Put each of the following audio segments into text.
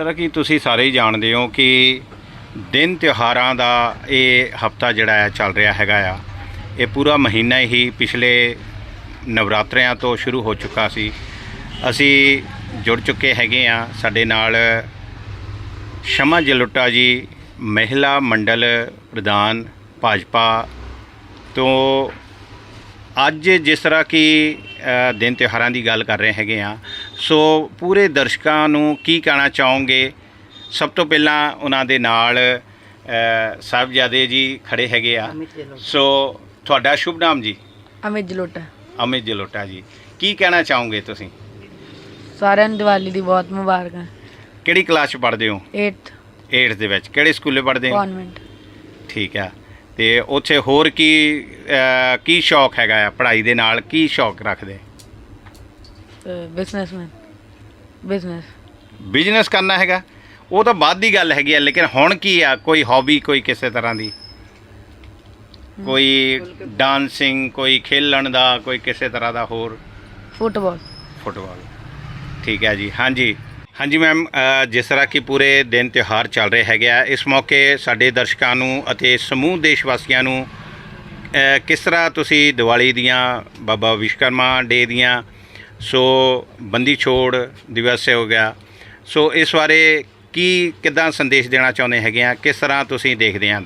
ਤਰ੍ਹਾਂ ਕਿ ਤੁਸੀਂ ਸਾਰੇ ਹੀ ਜਾਣਦੇ ਹੋ ਕਿ ਦਿਨ ਤਿਉਹਾਰਾਂ ਦਾ ਇਹ ਹਫਤਾ ਜਿਹੜਾ ਆ ਚੱਲ ਰਿਹਾ ਹੈਗਾ ਆ, ਇਹ ਪੂਰਾ ਮਹੀਨਾ ਹੀ ਪਿਛਲੇ ਨਵਰਾਤਰਿਆਂ ਤੋਂ ਸ਼ੁਰੂ ਹੋ ਚੁੱਕਾ ਸੀ। ਅਸੀਂ ਜੁੜ ਚੁੱਕੇ ਹੈਗੇ ਆ ਸਾਡੇ ਨਾਲ ਸ਼ਮਾ ਜਲੁੱਟਾ ਜੀ, ਮਹਿਲਾ ਮੰਡਲ ਪ੍ਰਧਾਨ ਭਾਜਪਾ ਤੋਂ ਅੱਜ ਜਿਸ ਤਰ੍ਹਾਂ ਕਿ ਦਿਨ ਤਿਉਹਾਰਾਂ ਦੀ ਗੱਲ ਕਰ ਰਹੇ ਹੈਗੇ ਆ ਸੋ ਪੂਰੇ ਦਰਸ਼ਕਾਂ ਨੂੰ ਕੀ ਕਹਿਣਾ ਚਾਹੋਗੇ? ਸਭ ਤੋਂ ਪਹਿਲਾਂ ਉਹਨਾਂ ਦੇ ਨਾਲ ਸਾਹਿਬਜ਼ਾਦੇ ਜੀ ਖੜੇ ਹੈਗੇ ਆ। ਸੋ ਤੁਹਾਡਾ ਸ਼ੁਭ ਨਾਮ ਜੀ? ਅਮਿਤ ਜਲੋਟਾ। ਅਮਿਤ ਜਲੋਟਾ ਜੀ। ਕੀ ਕਹਿਣਾ ਚਾਹੋਗੇ ਤੁਸੀਂ? ਸਾਰਿਆਂ ਨੂੰ ਦੀਵਾਲੀ ਦੀ ਬਹੁਤ ਮੁਬਾਰਕਾਂ ਕਿਹੜੀ ਕਲਾਸ 'ਚ ਪੜ੍ਹਦੇ ਹੋ? 8th 8th ਦੇ ਵਿੱਚ। ਕਿਹੜੇ ਸਕੂਲੇ ਪੜ੍ਹਦੇ ਹੋ? ਕਨਵੈਂਟ ਠੀਕ ਆ। ਤੇ ਉੱਥੇ ਹੋਰ ਕੀ ਕੀ ਸ਼ੌਕ ਹੈਗਾ ਆ? ਪੜ੍ਹਾਈ ਦੇ ਨਾਲ ਕੀ ਸ਼ੌਕ ਰੱਖਦੇ? Businessman business. ਬਿਜ਼ਨਸ ਕਰਨਾ ਹੈਗਾ। ਉਹ ਤਾਂ ਬਾਅਦ ਦੀ ਗੱਲ ਹੈਗੀ ਆ ਲੇਕਿਨ ਹੁਣ ਕੀ ਆ ਕੋਈ ਹੌਬੀ ਕੋਈ ਕਿਸੇ ਤਰ੍ਹਾਂ ਦੀ। ਕੋਈ ਡਾਂਸਿੰਗ ਕੋਈ ਖੇਲਣ ਦਾ ਕੋਈ ਕਿਸੇ ਤਰ੍ਹਾਂ ਦਾ ਹੋਰ। ਫੁੱਟਬਾਲ। ਫੁੱਟਬਾਲ। ਠੀਕ ਹੈ ਜੀ ਹਾਂਜੀ। ਹਾਂਜੀ ਮੈਮ ਜਿਸ ਤਰ੍ਹਾਂ ਕਿ ਪੂਰੇ ਦਿਨ ਤਿਉਹਾਰ ਚੱਲ ਰਹੇ ਹੈਗੇ ਆ ਇਸ ਮੌਕੇ ਸਾਡੇ ਦਰਸ਼ਕਾਂ ਨੂੰ ਅਤੇ ਸਮੂਹ ਦੇਸ਼ ਵਾਸੀਆਂ ਨੂੰ ਕਿਸ ਤਰ੍ਹਾਂ ਤੁਸੀਂ ਦੀਵਾਲੀ ਦੀਆਂ ਬਾਬਾ ਵਿਸ਼ਵਕਰਮਾ ਡੇ ਦੀਆਂ ਸੋ ਬੰਦੀ ਛੋੜ ਦਿਵਸ ਹੋ ਗਿਆ। ਸੋ ਇਸ ਬਾਰੇ ਕੀ ਕਿਦਾਂ ਸੰਦੇਸ਼ ਦੇਣਾ ਚਾਹੁੰਦੇ ਹੈਗੇ ਆ? ਕਿਸ ਤਰ੍ਹਾਂ ਤੁਸੀਂ ਦੇਖਦੇ ਆ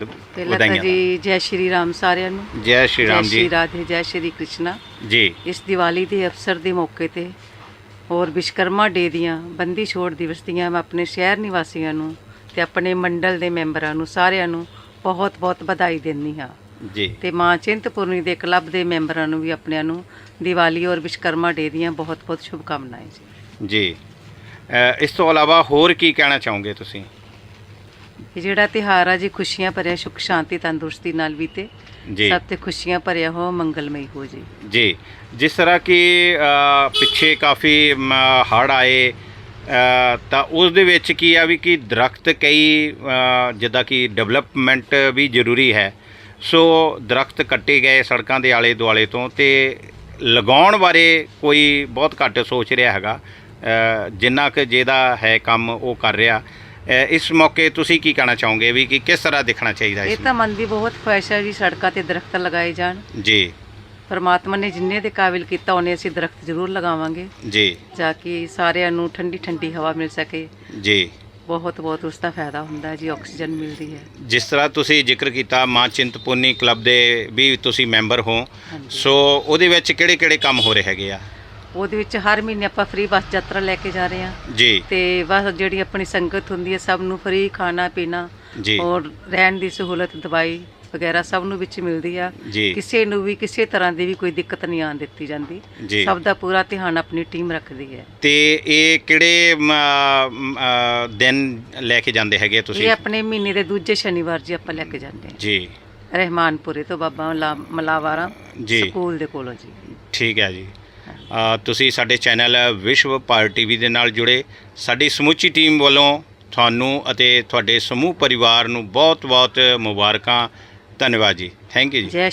ਤਾਂ ਜੀ ਜੈ ਸ਼੍ਰੀ ਰਾਮ ਸਾਰਿਆਂ ਨੂੰ। ਜੈ ਸ਼੍ਰੀ ਰਾਮ ਜੈ। ਜੀ ਸ਼੍ਰੀ ਰਾਧੇ ਜੈ ਸ਼੍ਰੀ ਕ੍ਰਿਸ਼ਨਾ। ਜੀ। ਇਸ ਦੀਵਾਲੀ ਦੇ ਅਵਸਰ ਦੇ ਮੌਕੇ ਤੇ ਔਰ ਵਿਸ਼ਕਰਮਾ ਡੇ ਦੀਆਂ ਬੰਦੀ ਛੋੜ ਦਿਵਸ ਦੀਆਂ ਮੈਂ ਆਪਣੇ ਸ਼ਹਿਰ ਨਿਵਾਸੀਆਂ ਨੂੰ ਤੇ ਆਪਣੇ ਮੰਡਲ ਦੇ ਮੈਂਬਰਾਂ ਨੂੰ ਸਾਰਿਆਂ ਨੂੰ ਬਹੁਤ-ਬਹੁਤ ਵਧਾਈ ਦਿੰਦੀ ਹਾਂ। ਜੀ। ਤੇ ਮਾਂ ਚਿੰਤਪੁਰਨੀ ਦੇ ਕਲੱਬ ਦੇ ਮੈਂਬਰਾਂ ਨੂੰ ਵੀ ਆਪਣਿਆਂ ਨੂੰ ਦੀਵਾਲੀ ਔਰ ਵਿਸ਼ਕਰਮਾ ਡੇ ਦੀਆਂ ਬਹੁਤ-ਬਹੁਤ ਸ਼ੁਭਕਾਮਨਾਵਾਂ ਜੀ। ਜੀ। ਇਸ ਤੋਂ ਇਲਾਵਾ ਹੋਰ ਕੀ ਕਹਿਣਾ ਚਾਹੋਗੇ ਤੁਸੀਂ? ਇਹ ਜਿਹੜਾ ਤਿਹਾਰ ਆ ਜੀ ਖੁਸ਼ੀਆਂ ਭਰਿਆ ਸੁਖ ਸ਼ਾਂਤੀ ਤੰਦਰੁਸਤੀ ਨਾਲ ਬੀਤੇ। ਜੀ। ਸਭ ਤੇ ਖੁਸ਼ੀਆਂ ਭਰਿਆ ਹੋ ਮੰਗਲਮਈ ਹੋ ਜੀ। ਜੀ। ਜਿਸ ਤਰ੍ਹਾਂ ਕਿ ਪਿੱਛੇ ਕਾਫੀ ਹੜ ਆਏ ਤਾਂ ਉਸ ਦੇ ਵਿੱਚ ਕੀ ਆ ਵੀ ਕਿ ਦਰਖਤ ਕਈ ਜਿੱਦਾਂ ਕਿ ਡਿਵੈਲਪਮੈਂਟ ਵੀ ਜ਼ਰੂਰੀ ਹੈ। ਸੋ ਦਰਖਤ ਕੱਟੇ ਗਏ ਸੜਕਾਂ ਦੇ ਆਲੇ ਦੁਆਲੇ ਤੋਂ ਤੇ ਲਗਾਉਣ ਬਾਰੇ ਕੋਈ ਬਹੁਤ ਘੱਟ ਸੋਚ ਰਿਹਾ ਹੈਗਾ। ਜਿੰਨਾ ਕਿ ਜਿਹਦਾ ਹੈ ਕੰਮ ਉਹ ਕਰ ਰਿਹਾ। ਇਸ ਮੌਕੇ ਤੁਸੀਂ ਕੀ ਕਹਿਣਾ ਚਾਹੋਗੇ ਵੀ ਕਿ ਕਿਸ ਤਰ੍ਹਾਂ ਦੇਖਣਾ ਚਾਹੀਦਾ ਇਹ ਤਾਂ ਮਨ ਦੀ ਬਹੁਤ ਖੁਆਇਸ਼ ਹੈ ਜੀ ਸੜਕਾਂ ਤੇ ਦਰਖਤ ਲਗਾਏ ਜਾਣ? ਜੀ। ਪਰਮਾਤਮਾ ਨੇ ਜਿੰਨੇ ਦੇ ਕਾਬਿਲ ਕੀਤਾ ਉਹਨੇ ਅਸੀਂ ਦਰਖਤ ਜ਼ਰੂਰ ਲਗਾਵਾਂਗੇ। ਜੀ। ਤਾਂ ਕਿ ਸਾਰਿਆਂ ਨੂੰ ਠੰਡੀ ਠੰਡੀ ਹਵਾ ਮਿਲ ਸਕੇ। ਜੀ। ਬਹੁਤ ਬਹੁਤ ਉਸ ਦਾ ਫਾਇਦਾ ਹੁੰਦਾ ਹੈ ਜੀ ਆਕਸੀਜਨ ਮਿਲਦੀ ਹੈ। ਜਿਸ ਤਰ੍ਹਾਂ ਤੁਸੀਂ ਜ਼ਿਕਰ ਕੀਤਾ ਮਾਂ ਚਿੰਤਪੁਰਨੀ ਕਲੱਬ ਦੇ ਵੀ ਤੁਸੀਂ ਮੈਂਬਰ ਹੋ। ਸੋ ਉਹਦੇ ਵਿੱਚ ਕਿਹੜੇ ਕਿਹੜੇ ਕੰਮ ਹੋ ਰਹੇ ਹੈਗੇ ਆ? ਉਹਦੇ ਵਿੱਚ ਹਰ ਮਹੀਨੇ ਆਪਾਂ ਫ੍ਰੀ ਬੱਸ ਯਾਤਰਾ ਲੈ ਕੇ ਜਾ ਰਹੇ ਹਾਂ। ਜੀ। ਤੇ ਬਸ ਜਿਹੜੀ ਆਪਣੀ ਸੰਗਤ ਹੁੰਦੀ ਹੈ ਸਭ ਨੂੰ ਫ੍ਰੀ ਖਾਣਾ ਪੀਣਾ ਜੀ। ਔਰ ਰਹਿਣ ਦੀ ਸਹੂਲਤ ਦਵਾਈ ਵਗੈਰਾ ਸਭ ਨੂੰ ਵਿੱਚ ਮਿਲਦੀ ਆ। ਜੀ। ਕਿਸੇ ਨੂੰ ਵੀ ਕਿਸੇ ਤਰ੍ਹਾਂ ਦੀ ਵੀ ਕੋਈ ਦਿੱਕਤ ਨਹੀਂ ਆਉਣ ਦਿੱਤੀ ਜਾਂਦੀ। ਜੀ। ਸਭ ਦਾ ਪੂਰਾ ਧਿਆਨ ਆਪਣੀ ਟੀਮ ਰੱਖਦੀ ਹੈ। ਤੇ ਇਹ ਕਿਹੜੇ ਮ, ਮ, ਅ, ਦਿਨ ਲੈ ਕੇ ਜਾਂਦੇ ਹੈਗੇ ਇਹ ਤੁਸੀਂ? ਆਪਣੇ ਮਹੀਨੇ ਦੇ ਦੂਜੇ ਸ਼ਨੀਵਾਰ ਜੀ ਆਪਾਂ ਲੈ ਕੇ ਜਾਂਦੇ ਹਾਂ। ਜੀ। ਰਹਿਮਾਨਪੁਰੇ ਤੋਂ ਬਾਬਾ ਮਲਾ- ਮਲਾਵਾਰਾ ਜੀ। ਸਕੂਲ ਦੇ ਕੋਲੋਂ ਜੀ। ਠੀਕ ਹੈ ਜੀ। ਅ, ਤੁਸੀਂ ਸਾਡੇ ਚੈਨਲ ਵਿਸ਼ਵ ਭਾਰਤ ਟੀਵੀ ਦੇ ਨਾਲ ਜੁੜੇ। ਸਾਡੀ ਸਮੁੱਚੀ ਟੀਮ ਵੱਲੋਂ ਤੁਹਾਨੂੰ ਅਤੇ ਤੁਹਾਡੇ ਸਮੂਹ ਪਰਿਵਾਰ ਨੂੰ ਬਹੁਤ ਬਹੁਤ ਮੁਬਾਰਕਾਂ। ਧੰਨਵਾਦ ਜੀ। ਥੈਂਕ ਯੂ ਜੀ